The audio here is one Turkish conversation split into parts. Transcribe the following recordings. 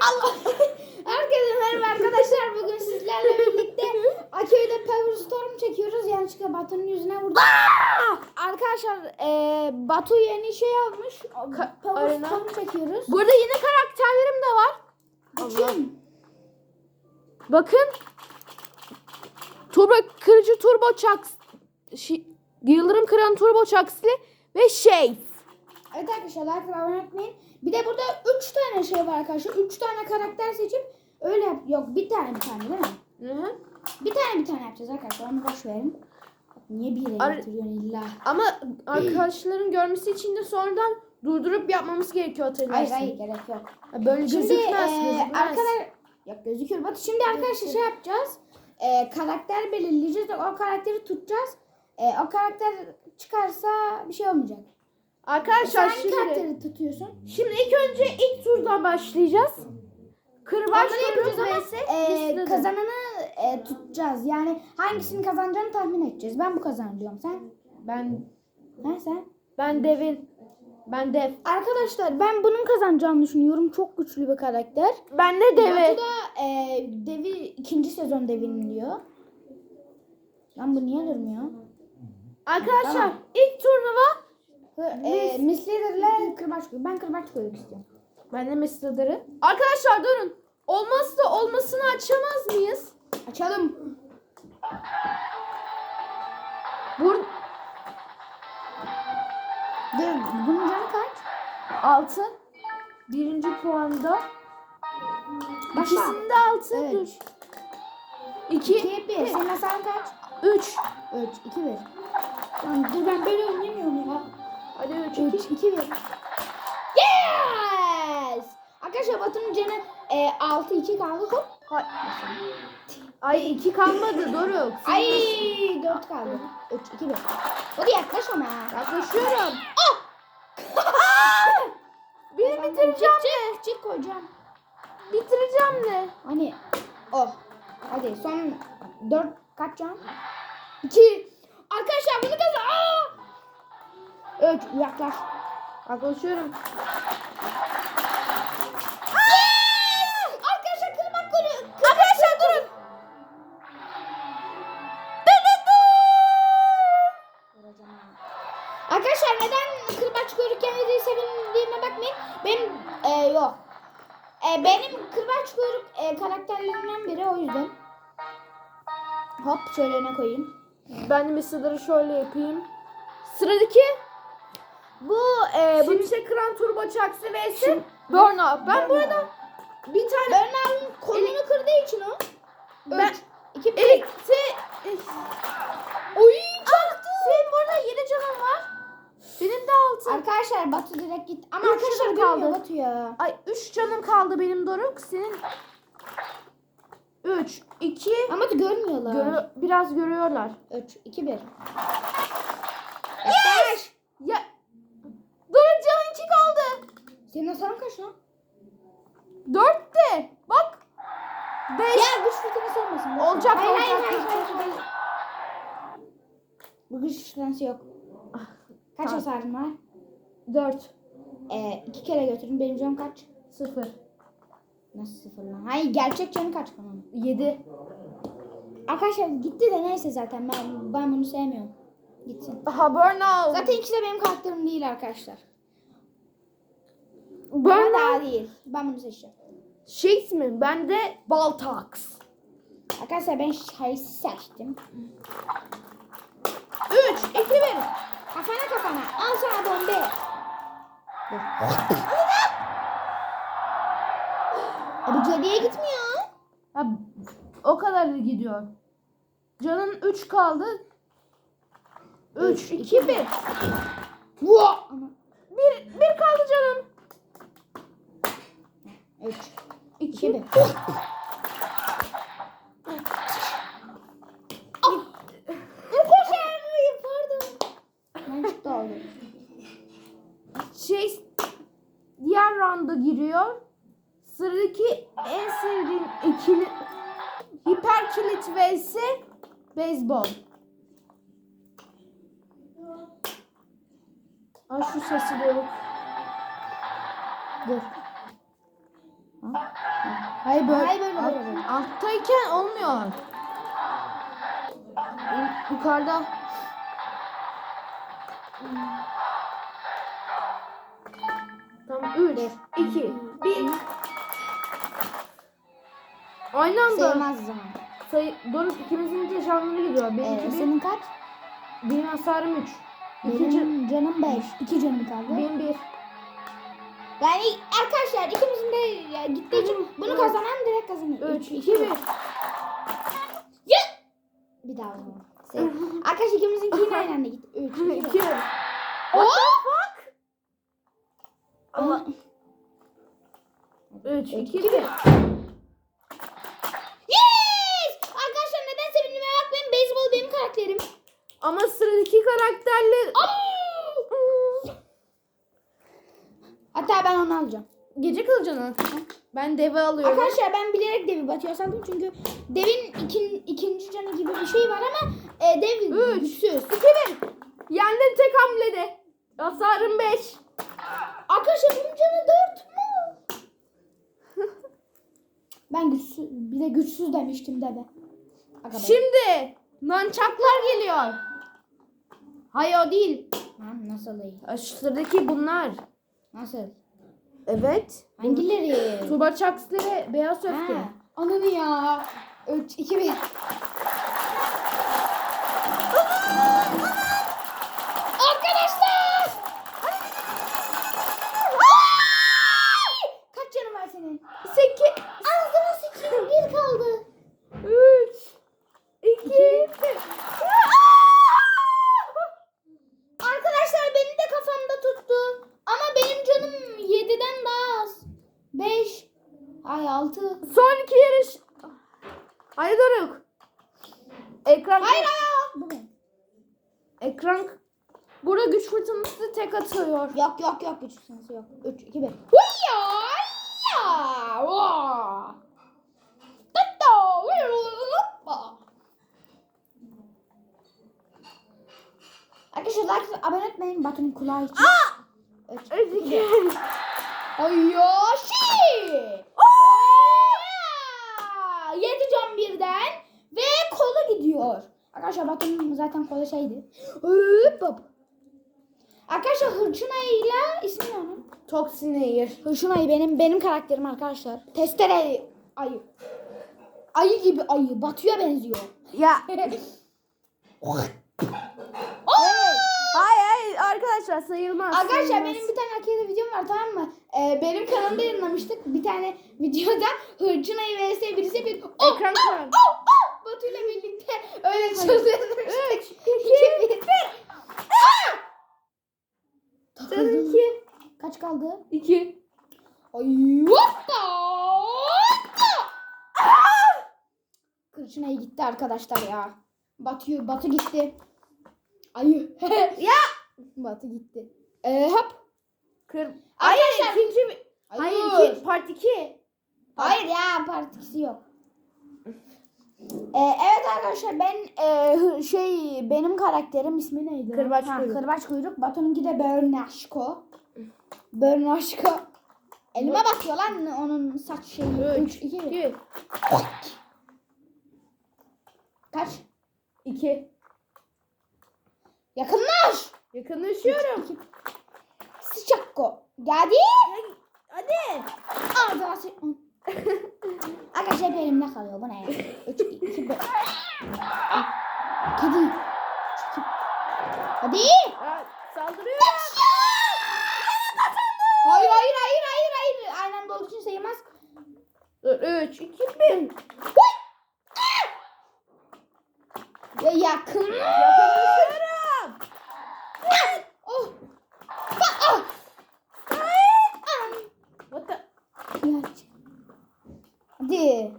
Allah. Herkese merhaba arkadaşlar. Bugün sizlerle birlikte Aköy'de Power Storm çekiyoruz. Yanlışlıkla Batu'nun yüzüne vurdum. arkadaşlar e, Batu yeni şey almış. Ka- Power arena. Storm çekiyoruz. Burada yeni karakterlerim de var. Kim? Bakın. Turbo kırıcı turbo çaks. Şi, yıldırım kıran turbo çakslı ve Shades. Evet arkadaşlar like ve abone etmeyin. Bir de burada 3 tane şey var arkadaşlar. 3 tane karakter seçip öyle yap. Yok bir tane bir tane değil mi? Hı hı. Bir tane bir tane yapacağız arkadaşlar. Onu boş verin. Niye bir yere Ar- getiriyorsun illa? Ama arkadaşların görmesi için de sonradan durdurup yapmamız gerekiyor hatırlarsın. Hayır hayır gerek yok. Böyle Şimdi gözükmez. e, gözükmez. arkadaş yok gözüküyor. Bak şimdi arkadaşlar şey yapacağız. E, karakter belirleyeceğiz. O karakteri tutacağız. E, o karakter çıkarsa bir şey olmayacak. Sen Arkadaşlar hangi şimdi, karakteri tutuyorsun? şimdi ilk önce ilk turdan başlayacağız. Kırbaç Onları yapacağız ama vs. e, kazananı e, tutacağız. Yani hangisinin kazanacağını tahmin edeceğiz. Ben bu diyorum. Sen? Ben Ha sen? ben devin. Ben dev. Arkadaşlar ben bunun kazanacağını düşünüyorum. Çok güçlü bir karakter. Ben de deve. Batu da e, devi ikinci sezon devin diyor. Lan bu niye durmuyor? Arkadaşlar Tamam. ilk turnuva E, Miss Leader'la kırbaç koyuyor. Ben kırbaç koymak istiyorum. Ben de Mr. Arkadaşlar durun. Olmazsa olmasını açamaz mıyız? Açalım. Bur Dur, bunun canı kaç? 6. Birinci puanda. Başla. İkisinde 6. Evet. Dur. 2 2, 1. Senin hasarın kaç? 3. 3, 2, 1. Lan dur ben böyle oynayamıyorum ya. Hadi 3 3, 2. 2, 1. Yes! Arkadaşlar Batu'nun canı e, 6, 2 kaldı. Hop. Ay 2 kalmadı Doruk. Ay 4 kaldı. 3, 2, 1. Hadi yaklaş ama. Yaklaşıyorum. Ah! Beni bitireceğim de. Küçük koyacağım. Bitireceğim de. Hani oh. Hadi son 4 kaç can? 2. Arkadaşlar bunu kazan. 3 yaklaş. Yaklaşıyorum. Arkadaşlar kırmak golü. Arkadaşlar durun. Arkadaşlar neden kırbaç kuyruk yemediği sevindiğime bakmayın. Benim e, yok. E, benim kırbaç kuyruk e, karakterlerimden biri o yüzden. Hop şöyle öne koyayım. Ben de şöyle yapayım. Sıradaki bu e, bu işte kıran turbo çaksı vs Burnout. Ben burada bir tane Bernard'ın kolunu kırdığı için o. Ben- 2 1 Elekti Oy çaktı. Senin burada 7 canın var. Benim de 6. Arkadaşlar Batu direkt gitti. Ama Üç arkadaşlar kaldı. Batu ya. Ay 3 canım kaldı benim Doruk. Senin 3 2 Ama görmüyorlar. Biraz görüyorlar. 3 2 1. Yaklaş. Ya Doruk canın 2 kaldı. Senin hasarın kaç lan? 4 de. Bak. 5 Ya güç fırtınası olmasın. boş ver. Olacak, hayır, olacak. Hayır, hayır, hayır, hayır. Güç fırtınası yok. Kaç Tamam. hasarın var? 4 Ee, iki kere götürün. Benim canım kaç? 0 Nasıl sıfır lan? Hayır gerçek canı kaç bunun? 7 Arkadaşlar gitti de neyse zaten ben ben bunu sevmiyorum. Gitsin. Aha Burnout. Zaten ikisi de benim karakterim değil arkadaşlar. Burnout. daha değil. Ben bunu seçeceğim. Shakes mi? Ben de Baltax. Arkadaşlar ben şeyi seçtim. 3 2 1 Kafana kafana. Al sana bombe. Abi geriye gitmiyor. Ha, o kadar gidiyor. Canın 3 kaldı. 3 Üç, 2 1 Vua! 1 1 kaldı canım. 3, 2 2, 1. Arkadaşlar pardon. Yanlışlıkla oldu. Şey diğer rounda giriyor. Sıradaki en sevdiğim ikili hiper kilit vs beyzbol. Ay şu sesi böyle. Dur. Ha? Hayır böyle. Hayır, böyle, alt- böyle, böyle. Alttayken olmuyor. Yu- Yukarıda. Tamam 3, 2, 1. Aynı anda. O zaman. Sayı, Doruk ikimizin de canları gidiyor. Ee, Benimki bir, senin kaç? benim hasarım 3. İkinci, Benim canım 5. 2 canım kaldı. benim 1. Yani arkadaşlar ikimizin de ya, gittiği için bunu kazanan direkt kazanıyor. 3, 2, 1. Bir daha o zaman. Say. Arkadaş ikimizin yine aynı anda gitti. 3, 2, 2. 1. What the fuck? Ama 3, 2, iki, 1. Yes! Arkadaşlar neden sevindiğime bakmayın. Beyzbol benim karakterim. Ama sıradaki karakterle Hatta ben onu alacağım. gece kılıcını. Ben deve alıyorum. Arkadaşlar ben bilerek devi batıyor sandım çünkü devin ikin, ikinci canı gibi bir şey var ama e, dev Üç. güçsüz. 2, 1. Yendin tek hamlede. Hasarım 5. Arkadaşlar bunun canı 4 mu? ben güçsüz, bir de güçsüz demiştim deve. Aga be. Şimdi nançaklar geliyor. Hayır o değil. Ha, nasıl? Şu sıradaki bunlar. Nasıl? Evet. Hangileri? Tuba Çakslı ve Beyaz Öfke. Ha, Ananı ya. 3, 2, 1. Arkadaşlar! Ay! Kaç canın var senin? 8, Ağzına sıçayım bir kaldı. 3, 2, 1. Arkadaşlar benim de kafamda tuttu. Ama benim canım 7'den daha az. 5. Ay 6. Son iki yarış. Hayır Doruk. Ekran Hayır hayır. Bu ne? ekran burada güç fırtınası tek atıyor. Yok yok yok güç sınıfı yok. 3 2 1. Huyya! Ya! Hoppa! Arkadaşlar like abone etmeyin. Bakın kulağı için. Aa! 3 2 1. Hayashi! Yedi can birden ve kola gidiyor. Arkadaşlar bakın zaten kola şeydi. Hop hop. Arkadaşlar Hırçınay'la ismi ne onun? Toksinair. Hırçınay benim benim karakterim arkadaşlar. Testere ayı. Ayı gibi ayı. Batıya benziyor. Ya. Hayır hayır arkadaşlar sayılmaz. Arkadaşlar sayılmaz. benim bir tane arkada videom var tamam mı? Ee, benim kanalımda yayınlamıştık. Bir tane videoda Hırçınay'ı vs birisi bir oh, Ekran oh, oh, oh, Batu'yla birlikte öyle çalıyoruz. 3, 2, 1. Takıldım. Seninki. Kaç kaldı? 2. Ay hoppa! hoppa! Kırçınayı gitti arkadaşlar ya. Batı, Batı gitti. Ayı. ya! Batı gitti. Ee, hop. Kır. Hayır Arkadaşlar- ikinci. bir- Hayır Hayır. iki, part 2. Hayır ya partisi yok. Ee, evet arkadaşlar ben e, şey benim karakterim ismi neydi? Kırbaç Ha, kuyruk. Kırbaç kuyruk. Batu'nunki de Börnaşko. Börnaşko. Elime bakıyor lan onun saç şeyi. 3, 2, 1. 2. Kaç? 2. Yakınlaş. Yakınlaşıyorum. Sıçakko. Geldi. Hadi. Ağzına sı... Arkadaşlar hep elimde kalıyor. Bu ne ya? 3, 2, 1. Kedi. Hadi. Aa, Saldırıyorum. Hayır hayır hayır hayır hayır. Aynı anda olduğu için sayılmaz. 3, 2, 1. Ya yakın. Yakınlaşıyorum. Oh. Ah, ah. Ah. What the? Ya. Hadi.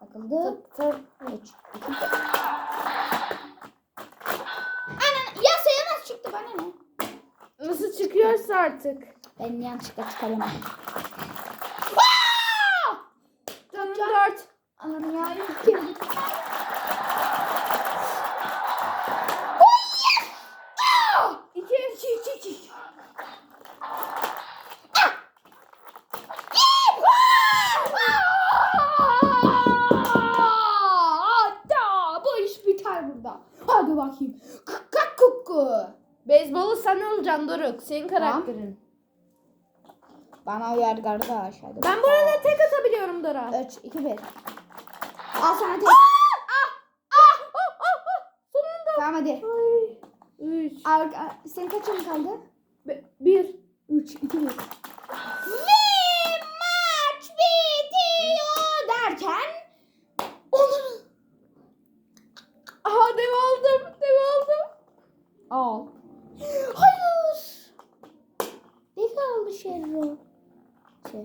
Takıldı. Tır, tır. 3, 2, 1. Anan ya sayılmaz çıktı bana ne? Nasıl çıkıyorsa artık. Ben yanlışlıkla çıkarıyorum. Canım 4. Anam ya. Kim? Ah! 2, 2, 2, 2. atacaksın Doruk. Senin karakterin. Bana uyar kardeş. Hadi. Ben bu arada tek atabiliyorum Dora. 3, 2, 1. Al sana tek. Sonunda. Tamam hadi. Ay. Üç. Arka, senin kaçın kaldı? Be- bir. 3, 2, 1. Ve maç bitiyor derken onu Aha dev aldım. Dev aldım. al. Hayır. Ne kaldı Şerro? Şey.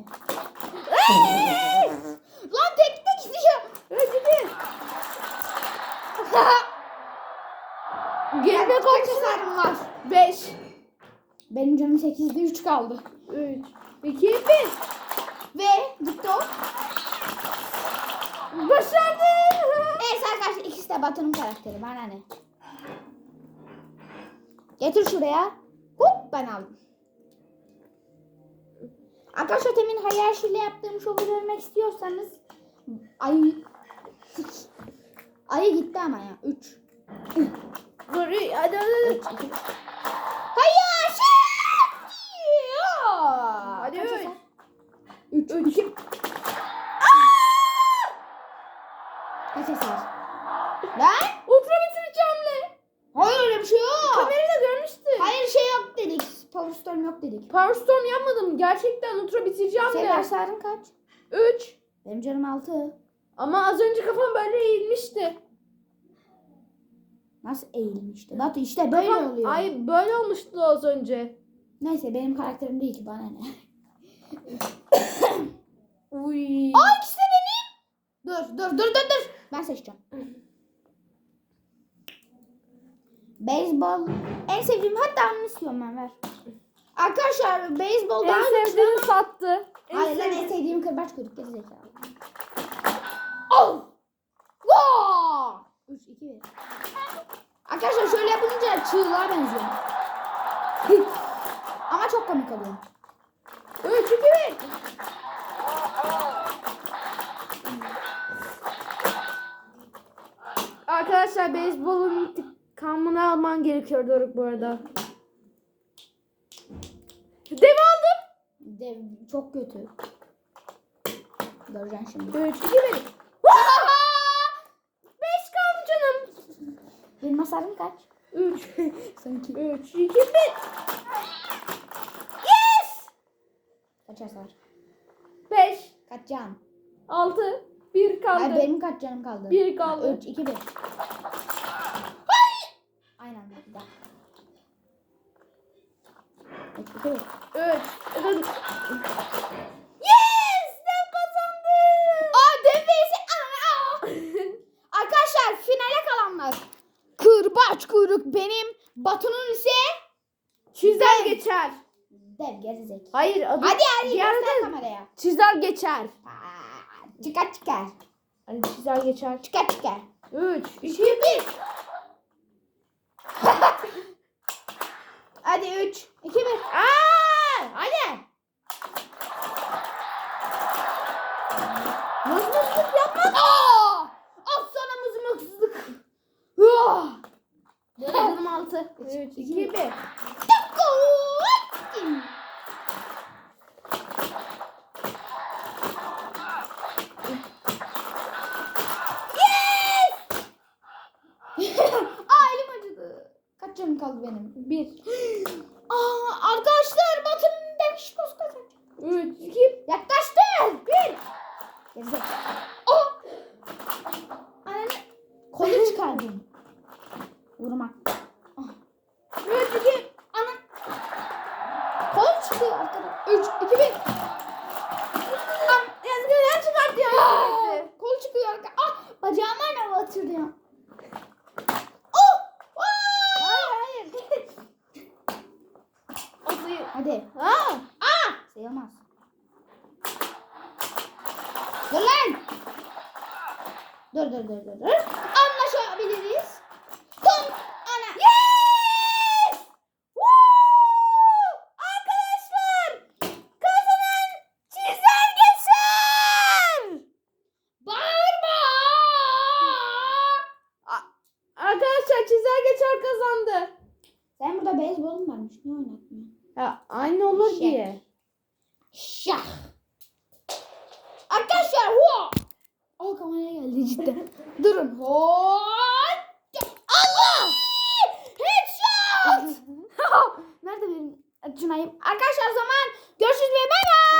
Lan tekne gidiyor. Bir. Geride Kaç hasarım var? Beş. Benim canım 8'de 3 kaldı. Üç. İki. Bir. Ve gitti o. Başardım. Evet arkadaşlar ikisi de Batu'nun karakteri. Bana ne? Getir şuraya. Hop ben aldım. Arkadaşlar temin Hayashi ile yaptığım şovu görmek istiyorsanız ay ayı gitti ama ya. 3 Dur. Hadi hadi. Hayashi! Hadi Kaç üç. hasar? 3 Üç. 2 Kaç hasar? Lan? Ultra bitireceğim le. Hayır öyle bir şey yok. Kamerada görmüştüm. Hayır şey yok dedik. Yok dedik. Power Storm yapmadım. Gerçekten ultra bitireceğim Senin de. hasarın kaç? Üç. Benim canım 6. Ama az önce kafam böyle eğilmişti. Nasıl eğilmişti? Batu işte böyle Kafam- oluyor. Ay böyle olmuştu az önce. Neyse benim karakterim değil ki bana ne. Uy. Aa ikisi de benim. Dur dur dur dur dur. Ben seçeceğim. Beyzbol. En sevdiğim hatta onu istiyorum ben ver. Arkadaşlar beyzbol daha En sevdiğini sattı. En Hayır lan en sevdiğini- sevdiğim kırbaç kuyruk geri zekalı. Oh! Wow! 3 2 1. Arkadaşlar şöyle yapınca çığlığa benziyor. Ama çok komik oluyor. Üç, iki, bir. Arkadaşlar beyzbolun intikamını alman gerekiyor Doruk bu arada. Dev aldım. Dev çok kötü. Göreceksin şimdi. 3, 2, 1. 5 kaldı canım. Benim hasarım kaç? 3, Sanki. 3, 2, 1. Yes! Kaç hasar? 5, Kaç can? 6, 1 kaldı. Hayır benim kaç canım kaldı? Bir kaldı. 3 2 1. Aynen bir daha. 3 2 1. 3. Yes! Dev kazandı. Aa devesi. Arkadaşlar finale kalanlar. Kırbaç kuyruk benim. Batu'nun ise Çizer Dev. geçer. dev gerizek. Hayır adı. Hadi hadi göster kameraya. Çizer geçer. Aa, Çıkar çıkar. Hadi çizer geçer. Çıkar çıkar. 3, 2, 1. Hadi 3 2 1. Aa! Hadi. Mızmızlık yapma. Aa! Al sana mızmıksızlık. Ah! Canım 6. 3, 2, 1. Aa elim acıdı. Kaç canım kaldı benim? 1, Aa arkadaşlar Batı'nın demiş poz kazanacak. 3, 2, Yaklaştı. Bir. Gerizek. Oh. Ananı. Kolu çıkardım. Vurma. 3, 2. Ana. Kol çıkıyor arkada. 3, 2, 1. Yazgıdan çıkartıyor. sürekli. Kol çıkıyor arka. Ah bacağıma ne batırdı ya. Oh. Aa! Hayır hayır. O suyu. Hadi. Aa! Aa! Sayılmaz. Dur lan. Dur dur dur dur. dur. Anlaşabiliriz. Tum. Ana. Yes! Woo! Arkadaşlar! Kazanan çizer geçer! Bağırma. Beyzbolun varmış. Niye oynatmıyor? Ya aynı olur Şey. diye. Şah. Arkadaşlar ho. O kameraya geldi cidden. Durun. Ho. Allah. Headshot. Nerede benim Cunay'ım? Arkadaşlar o zaman görüşürüz ve bay bay.